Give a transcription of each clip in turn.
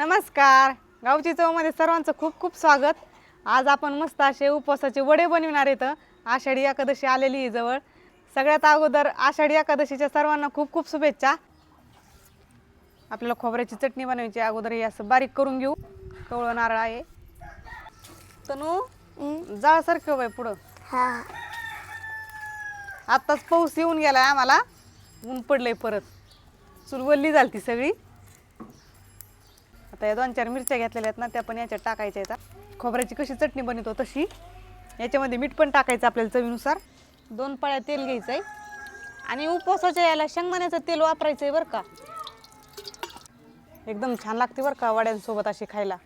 नमस्कार. गावची चवमध्ये सर्वांचं खूप खूप स्वागत. आज आपण मस्त असे उपवासाचे वडे बनविणार आहेत. आषाढी एकादशी आलेली आहे जवळ. सगळ्यात अगोदर आषाढी एकादशीच्या सर्वांना खूप खूप शुभेच्छा. आपल्याला खोबऱ्याची चटणी बनवायची अगोदर हे असं बारीक करून घेऊ. कवळं नारळ आहे. तनू जाळसारखं बाय पुढं. हा. आत्ताच पाऊस येऊन गेलाय आम्हाला. ऊन पडलंय परत. चुलवल्ली झाली ती सगळी. आता या दोन चार मिरच्या घेतलेल्या आहेत ना त्या पण याच्यात टाकायच्या आहेत. खोबऱ्याची कशी चटणी बनवतो तशी. याच्यामध्ये मीठ पण टाकायचं आपल्याला चवीनुसार. दोन पळ्या तेल घ्यायचं आहे आणि उपवासाच्या याला शेंगदाण्याचं तेल वापरायचं आहे बरं का. एकदम छान लागते बरं का वड्यांसोबत अशी खायला.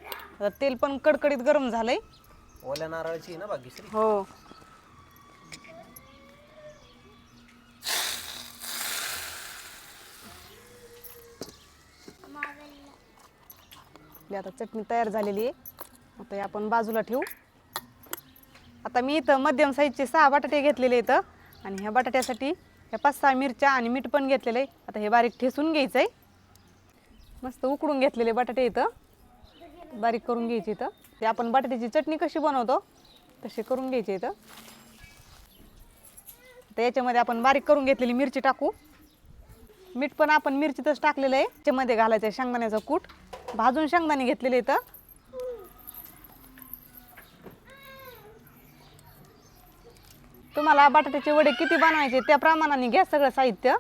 आता तेल पण कडकडीत गरम झालंय. ओल्या नारळाची ना भाग्यश्री हो. आपली आता चटणी तयार झालेली आहे. आता हे आपण बाजूला ठेवू. आता मी इथं मध्यम साईजचे सहा बटाटे घेतलेले इथं आणि ह्या बटाट्यासाठी ह्या पाच सहा मिरच्या आणि मीठ पण घेतलेलं आहे. आता हे बारीक ठेसून घ्यायचं आहे. मस्त उकडून घेतलेले बटाटे इथं बारीक करून घ्यायचे इथं ते आपण बटाट्याची चटणी कशी बनवतो तशी करून घ्यायची इथं तर याच्यामध्ये आपण बारीक करून घेतलेली मिरची टाकू. मीठ पण आपण मिरचीतच टाकलेलं आहे. त्याच्यामध्ये घालायचं आहे शेंगदाण्याचं कूट. भाजून शेंगदाणे घेतलेले इथं तुम्हाला बटाट्याचे वडे किती बनवायचे त्या प्रमाणाने घ्या सगळं साहित्य.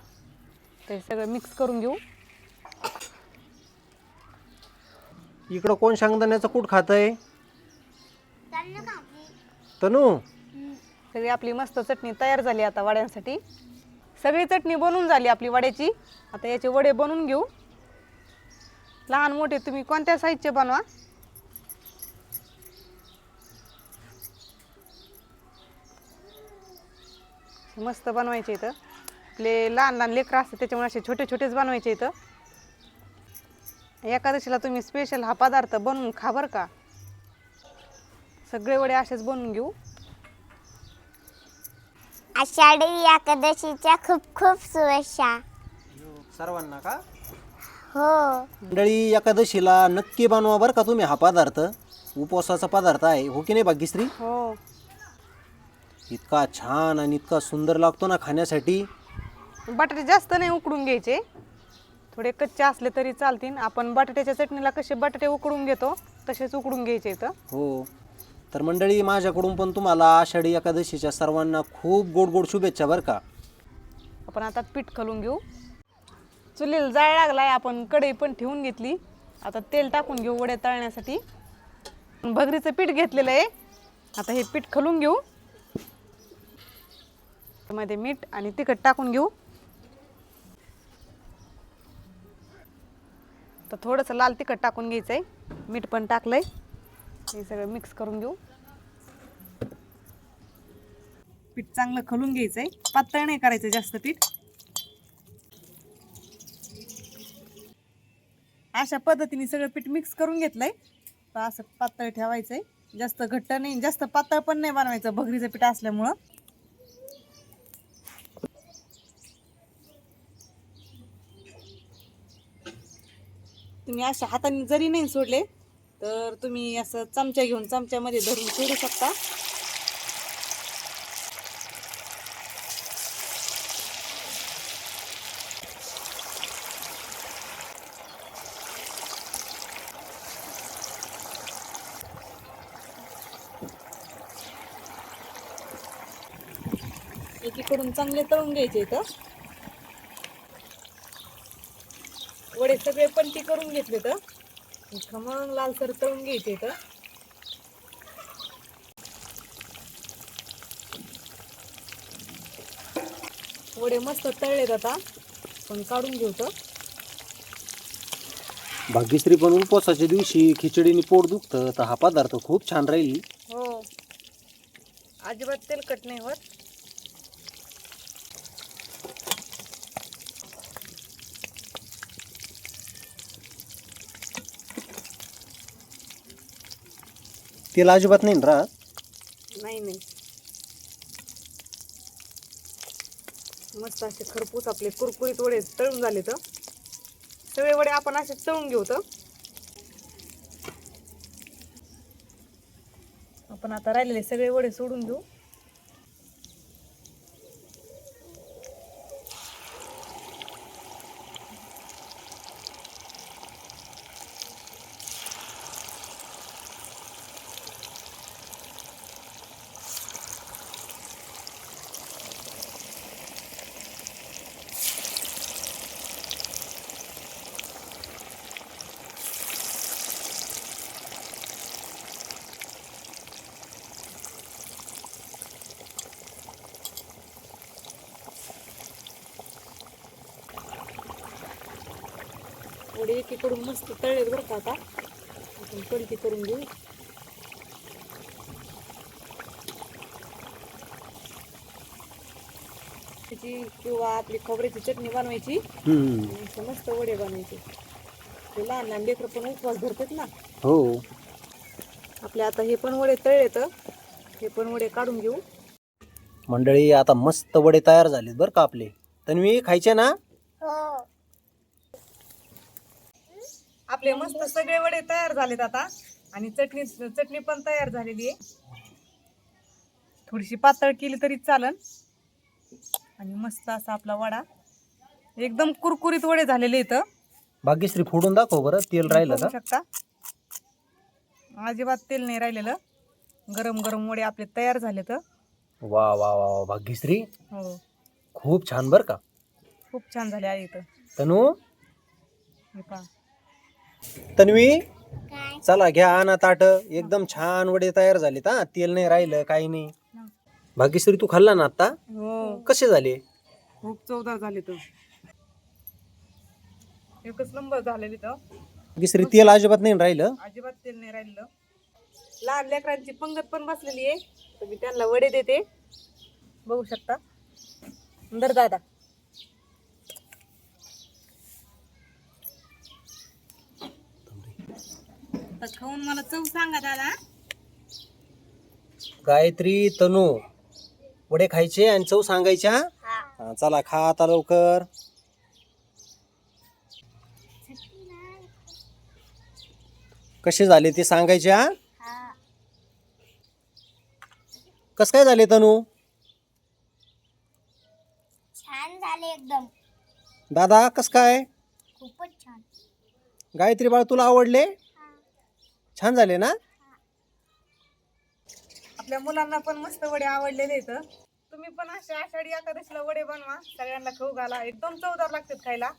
ते सगळं मिक्स करून घेऊ. इकडं कोण शेंगदाण्याचं कूट खातंय? तनू? सगळी आपली मस्त चटणी तयार झाली आता वड्यांसाठी. सगळी चटणी बनवून झाली आपली वड्याची. आता याचे वडे बनवून घेऊ. लहान मोठे तुम्ही कोणत्या साईजचे बनवा? मस्त बनवायचे इथं. आपले लहान लहान लेकरं असतात त्याच्यामुळे असे छोटे छोटेच बनवायचे इथं. एकादशीला तुम्ही स्पेशल हा पदार्थ बनवून खा बरं का. सगळे वडे असेच बनवून घेऊ. आषाढी एकादशीच्या खूप खूप शुभेच्छा. सर्वांना का? हो. मंडळी एकादशीला नक्की बनवा बरं का तुम्ही हा पदार्थ. उपवासाचा पदार्थ आहे हो की नाही भाग्यश्री? हो. इतका छान आणि इतका सुंदर लागतो ना खाण्यासाठी. बटाटे जास्त नाही उकडून घ्यायचे. थोडे कच्चे असले तरी चालतील. आपण बटाट्याच्या चटणीला कसे बटाटे उकडून घेतो तसेच उकडून घ्यायचे इथं. हो. तर मंडळी माझ्याकडून पण तुम्हाला आषाढी एकादशीच्या सर्वांना खूप गोड गोड शुभेच्छा बरं का. आपण आता पीठ खालून घेऊ. चुलीला जाळ लागलाय आपण कढई पण ठेवून घेतली. आता तेल टाकून घेऊ वड्या तळण्यासाठी. भगरीचं पीठ घेतलेलं आहे. आता हे पीठ खलून घेऊ. मध्ये मीठ आणि तिखट टाकून घेऊ. तर थोडंसं लाल तिखट टाकून घ्यायचं आहे मीठ पण टाकलंय. हे सगळं मिक्स करून घेऊ. पीठ चांगलं खलून घ्यायचं आहे पातळ नाही करायचं जास्त पीठ. अशा पद्धतीने सगळं पीठ मिक्स करून घेतलंय. तर असं पातळ ठेवायचंय. जास्त घट्ट नाही जास्त पातळ पण नाही बनवायचं भगरीचं पीठ असल्यामुळं. तुम्ही अशा हाताने जरी नाही सोडले तर तुम्ही असं चमचा घेऊन चमच्यामध्ये धरून सोडू शकता. एकीकडून चांगले तळून घ्यायचे इथं. वडे सगळे पलटी करून घेतले तर खमंग लालसर तळून घ्यायचे इथं. वडे मस्त तळलेत आता. पण काढून घेऊ तर भाग्यश्री पण उपवासाच्या दिवशी खिचडीने पोट दुखतं तर हा पदार्थ खूप छान राहील. हो. अजिबात तेलकट नाही होत. तिला अजिबात नाही ना राहत? नाही नाही. मस्त असे खरपूस आपले कुरकुरीत वडे तळून झाले तर सगळे वडे आपण असे तळून घेऊ तर आपण आता राहिलेले सगळे वडे सोडून घेऊ वडे एकीकडून मस्त तळलेत बरं का आता. आपण पलटी करून घेऊ. त्याची किंवा आपली खोबऱ्याची चटणी बनवायची. आणि मस्त वडे बनवायचे. ते लहान लहान लेकरं पण उपवास धरतात ना. हो. आपले आता हे पण वडे तळलेत. हे पण वडे काढून घेऊ. मंडळी आता मस्त वडे तयार झालेत बरं का आपले. तन्वी खायचे ना? हो. आपले मस्त सगळे वडे तयार झालेत आता. आणि चटणी चटणी पण तयार झालेली आहे. थोडीशी पातळ केली तरी चालन. आणि मस्त असा आपला वडा. एकदम कुरकुरीत वडे झालेले इथं. भाग्यश्री फोडून दाखव बरं तेल राहिलं का? शकता. अजिबात तेल नाही राहिलेलं. गरम गरम वडे आपले तयार झालेत. वा वा वा वा भाग्यश्री. हो. खूप छान बरं का? खूप छान झाले आहे इथं. तनू? हे पहा. तन्वी? काय? चला घ्या आणा ताट. एकदम छान वडे तयार झालेत हा. तेल नाही राहिलं काही नाही. भाग्यश्री तू खाल्ला ना आता हो. कसे झाले? खूप चवदार झाले तर. एकच नंबर झालेली तर. भाग्यश्री तेल अजिबात नाही राहिलं? अजिबात तेल नाही राहिलं. लहान लेकरांची पंगत पण बसलेली आहे. तर मी त्यांना वडे देते. बघू शकता. दर दादा. तर खाऊन मला चव सांगा दादा. गायत्री तनू वडे खायचे आणि चव सांगायच्या हा? चला खा आता लवकर. कसे झाले ते सांगायचे हा? हा. कस काय झाले तनू? छान झाले एकदम. दादा कस काय? खूपच छान. गायत्री बाळ तुला आवडले? हा छान झाले ना? आपल्या मुलांना पण मस्त वडे आवडलेले आहेत. तुम्ही पण अशा आषाढी एकादशीला वडे बनवा. सगळ्यांना खाऊ घाला. एकदम चवदार लागतात खायला.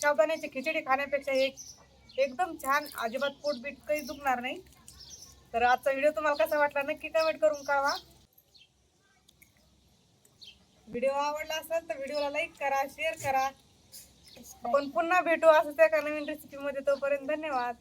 सावधानाची खिचडी खाण्यापेक्षा एक एकदम छान. अजिबात पोट बीट काही दुखणार नाही. तर आजचा व्हिडिओ तुम्हाला कसा वाटला नक्की कमेंट करून कळवा. व्हिडिओ आवडला असेल तर व्हिडिओला लाईक करा शेअर करा. आपण पुन्हा भेटू असं त्या एका नवीन रेसिपीमध्ये तोपर्यंत धन्यवाद.